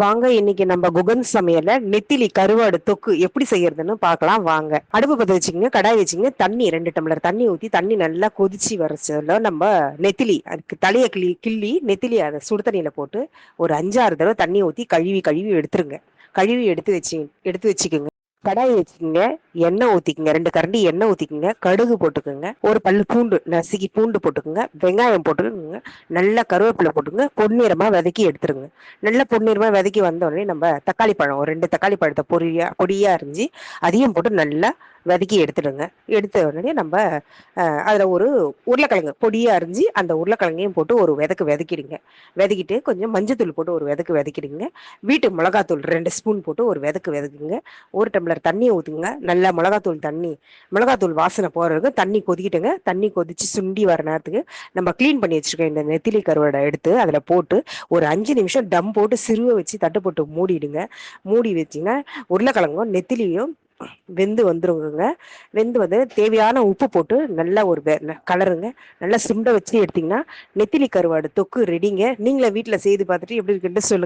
வாங்க இன்னைக்கு நம்ம குகன் சமையல நெத்திலி கருவாடு தொக்கு எப்படி செய்யறதுன்னு பார்க்கலாம். வாங்க. அடுப்பு பத்த வச்சுக்கோங்க கடாய் வச்சுங்க தண்ணி ரெண்டு டம்ளர் தண்ணி ஊத்தி தண்ணி நல்லா கொதிச்சு வரச்சதுல நம்ம நெத்திலி அதுக்கு தலையை கிள்ளி கிள்ளி நெத்திலி அதை சுடு தண்ணியில போட்டு ஒரு அஞ்சாறு தடவை தண்ணி ஊத்தி கழுவி கழுவி எடுத்துருங்க. கழுவி எடுத்து வச்சு எடுத்து வச்சுக்கோங்க. கடாய் வச்சுக்கோங்க எண்ணெய் ஊத்திக்கங்க ரெண்டு கரண்டி எண்ணெய் ஊத்திக்கங்க கடுகு போட்டுக்கோங்க ஒரு பல்லு பூண்டு நசுக்கி பூண்டு போட்டுக்கோங்க வெங்காயம் போட்டுக்கோங்க நல்லா கருவேப்பிலை போட்டுக்கோங்க பொன்னிறமாக வதக்கி எடுத்துருங்க. நல்லா பொன்னிறமாக வதக்கி வந்த உடனே நம்ம தக்காளி பழம் ஒரு ரெண்டு தக்காளி பழத்தை பொரியா பொடியாக அரிஞ்சு அதையும் போட்டு நல்லா வதக்கி எடுத்துடுங்க. எடுத்த உடனே நம்ம அதில் ஒரு உருளைக்கிழங்கு பொடியை அரிஞ்சு அந்த உருளைக்கிழங்கையும் போட்டு ஒரு விதக்கு விதக்கிடுங்க. விதக்கிட்டு கொஞ்சம் மஞ்சத்தூள் போட்டு ஒரு விதக்கு விதக்கிடுங்க. வீட்டு மிளகாத்தூள் ரெண்டு ஸ்பூன் போட்டு ஒரு விதக்கு விதக்குங்க. ஒரு டம்ளர் தண்ணியை ஊற்றுங்க நல்லா மிளகாத்தூள் தண்ணி மிளகாத்தூள் வாசனை போகிறதுக்கு தண்ணி கொதிக்கிட்டுங்க. தண்ணி கொதிச்சு சுண்டி வர நேரத்துக்கு நம்ம க்ளீன் பண்ணி வச்சுருக்கோம் இந்த நெத்திலி கருவடை எடுத்து அதில் போட்டு ஒரு அஞ்சு நிமிஷம் டம் போட்டு சிறுவை வச்சு தட்டு போட்டு மூடிடுங்க. மூடி வச்சிங்கன்னா உருளைக்கிழங்கும் நெத்திலியும் வெந்து வந்துருங்க வெந்து வந்து தேவையான உப்பு போட்டு நல்லா ஒரு கலருங்க. நல்லா சுண்ட வச்சு எடுத்தீங்கன்னா நெத்திலி கருவாடு தொக்கு ரெடிங்க நீங்களே வீட்டில் செய்து பார்த்துட்டு எப்படி இருக்குன்னு சொல்லுங்க.